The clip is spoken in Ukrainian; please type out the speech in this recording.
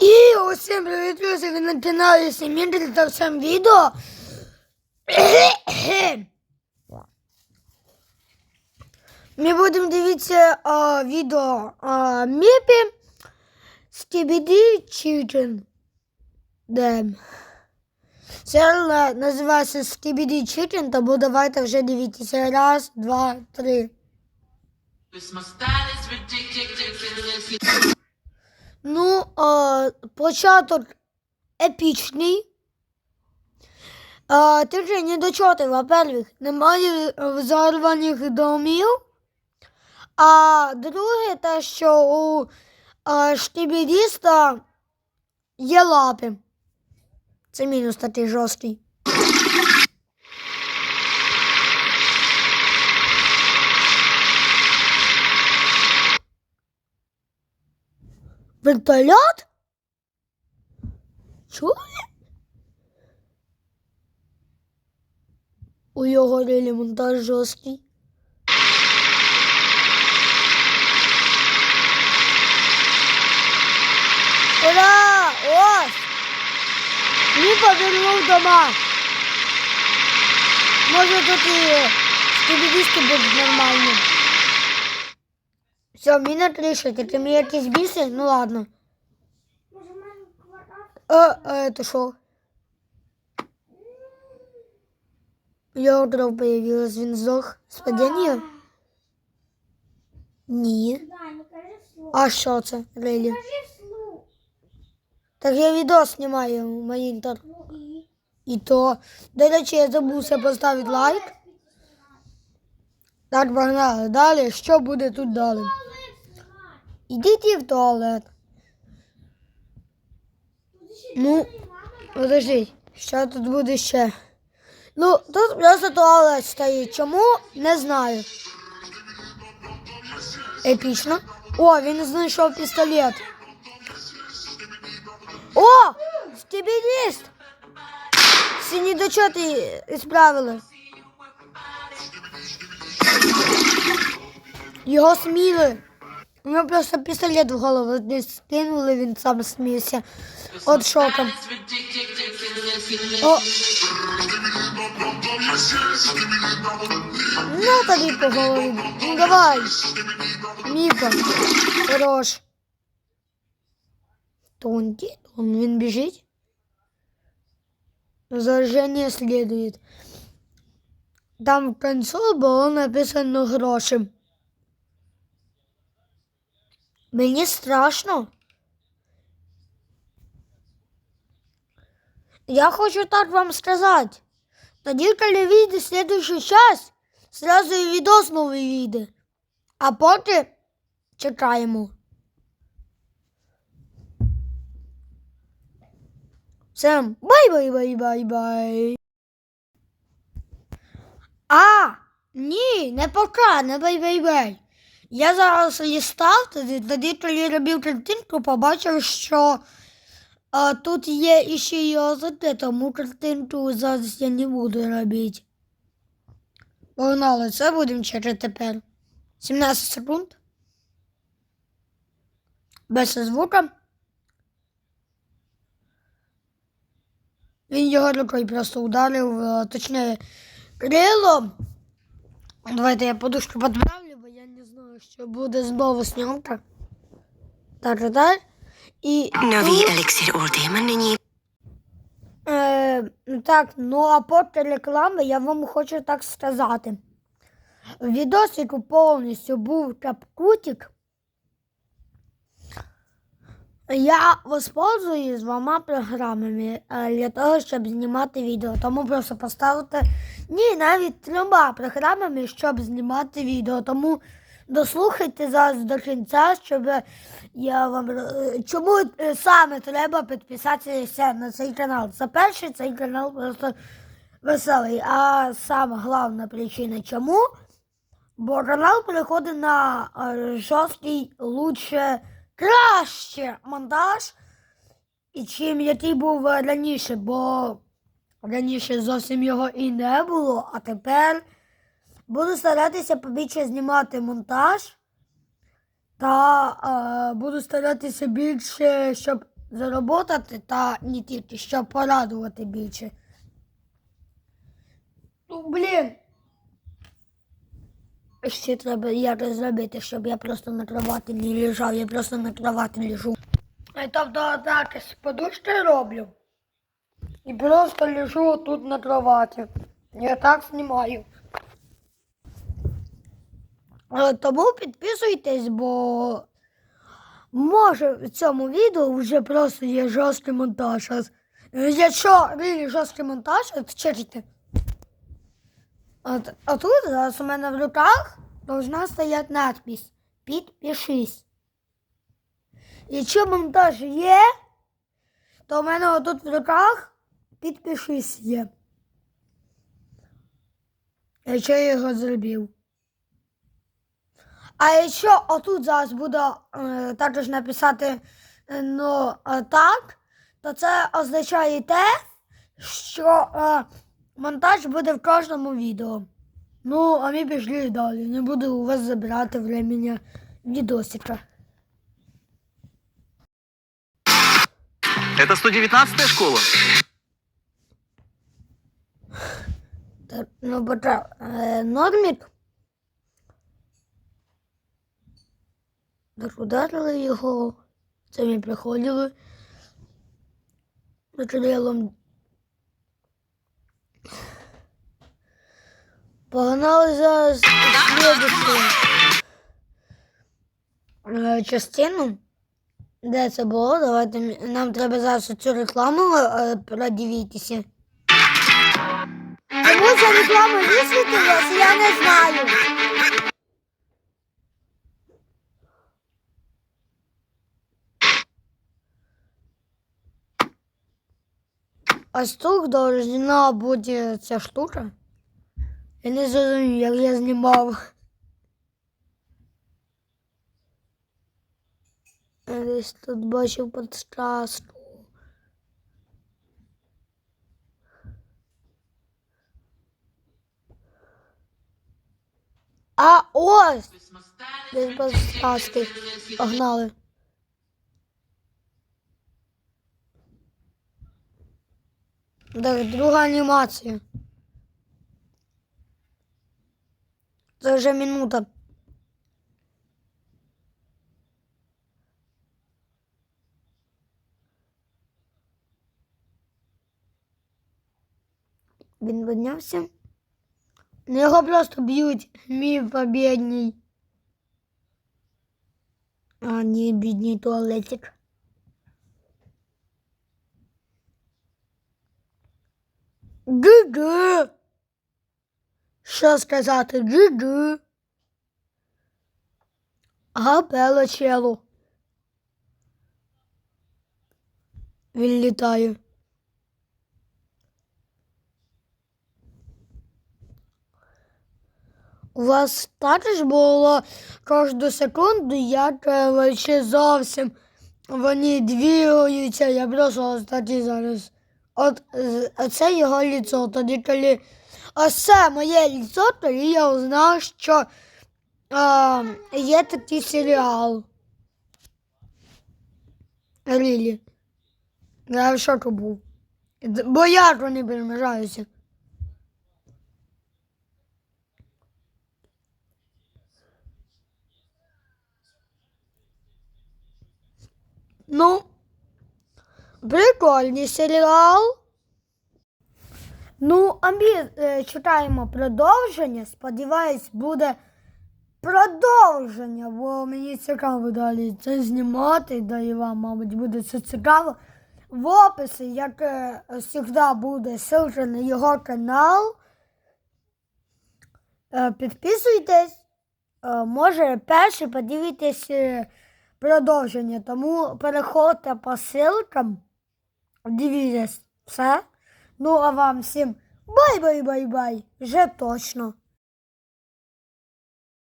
І усім привіт, друзі! Ви на каналі Семіндрі та всім відео. Ми будемо дивитися а, відео а, Міпі Скібіді Чікен. Де? Серіал називається Скібіді Чікен, тому давайте вже дивитися. Раз, два, три. Ну, а, початок епічний. А, тільки недочоти, во-первых, немає взорваних домів. А друге, те, що у а, штибідіста є лапи. Це мінус такий жорсткий. Вертольот? Чули? У його релі монтаж жорсткий. Ура! Ось! Мій повернув дома. Може тут і скибідісти будуть нормальні. Все, міна 300, таки мені якісь біси? Ну ладно. Е, е, это що? Йордров появилась, він здох з падіння? Ні. А що це, вслух. Так я відео знімаю, монітор. Ну і? І то, до речі, я забувся поставити лайк. Так, погнали. Далі, що буде тут далі? Ідіть в туалет. Ну, подожди, що тут буде ще? Ну, тут просто туалет стоїть. Чому? Не знаю. Епічно. О, він знайшов пістолет. О! Стебідіст! Всі недочоти справили. Його сміли. У нього просто пістолет в голову десь скинули, він сам сміявся. От шоком. It's ridiculous. О. Ну тобі по голові. Ну давай. Міка. Хорош. Тонкий. Он він біжить. Заражение следует. Там в консоль було написано гроші. Мені страшно. Я хочу так вам сказати. Тоді, коли вийде следующий час, сразу і відос новий вийде. А поки чекаємо. Всем бай-бай-бай-бай-бай. А, ні, не пока, не бай-бай-бай. Я зараз лістав тоді, тоді, коли робив картинку, побачив, що а, тут є іще й ОЗТ, тому картинку зараз я не буду робити. Погнали, це будемо через тепер. 17 секунд. Без звука. Він його рукою просто ударив, е, точніше, крило. Давайте я подушку підправлю, бо я не знаю, що буде знову снімка. Так, так. І тут, elixir Ultim nyní е, так, ну а поки реклами я вам хочу так сказати. В відосику повністю був капкутик. Я воспользуюсь двома програмами е, для того, щоб знімати відео. Тому просто поставте ні, навіть трьома програмами, щоб знімати відео. Тому дослухайте зараз до кінця, щоб я вам чому е, саме треба підписатися на цей канал. Це перший цей канал просто веселий. А сама головна причина чому? Бо канал переходить на е, жорсткий лучше краще монтаж, чим який був е, раніше, бо раніше зовсім його і не було, а тепер буду старатися побільше знімати монтаж та е, буду старатися більше, щоб заробити та не тільки, щоб порадувати більше. Ну, блін. Ще треба якось зробити, щоб я просто на кроваті не лежав, я просто на кроваті лежу. І тобто так з подушки роблю. І просто лежу тут на кроваті. Я так знімаю. Е, Тому підписуйтесь, бо може в цьому відео вже просто є жорсткий монтаж. А е, Якщо really жорсткий монтаж, от чекайте. От, а тут зараз у мене в руках должна стояти надпись Підпишись. Якщо монтаж є, то у мене отут в руках підпишись є. Якщо я його зробив. А якщо отут зараз буде е, також написати ну, е, так, то це означає те, що е, монтаж буде в кожному відео. Ну, а ми пішли далі. Не буду у вас забирати времени відосика. Это 119-я школа? Так, ну, почав. Е, нормік. Ударили його. Це ми приходили. Матеріалом. Погнали за слідчу е, частину. Де це було? Давайте нам треба зараз цю рекламу е, продивитися. Чому ця реклама висвітилась, я не знаю. Ось тут должна бути ця штука. Я не зрозумів, як я знімав. Я Десь тут бачив подсказку. А ось! Десь подсказки. Погнали. Друга анімація. Це вже минута. Він піднявся. Ну, його просто б'ють. Мій побідній. А, ні, бідний туалетик. Джи-джи. Що сказати? Джи-джи. Гапело чело. Він літає. У вас також було кожну секунду, як е, вообще зовсім вони двігаються. Я просто кстати, зараз. От оце його ліцо. Тоді коли оце моє ліцо, тоді я узнав, що е, є такий серіал. Рілі. Я в шоку був. Бо я ж не перемежаюся. Ну, прикольний серіал. Ну, а ми е, читаємо продовження. Сподіваюсь, буде продовження, бо мені цікаво далі це знімати, да і вам, мабуть, буде це цікаво. В описі, як е, завжди, буде ссылка на його канал. Е, Підписуйтесь. Е, Може, перше подивитесь е, продовження. Тому переходьте по ссылкам. Дивіться все. Ну, а вам всім бай-бай-бай-бай. Вже точно.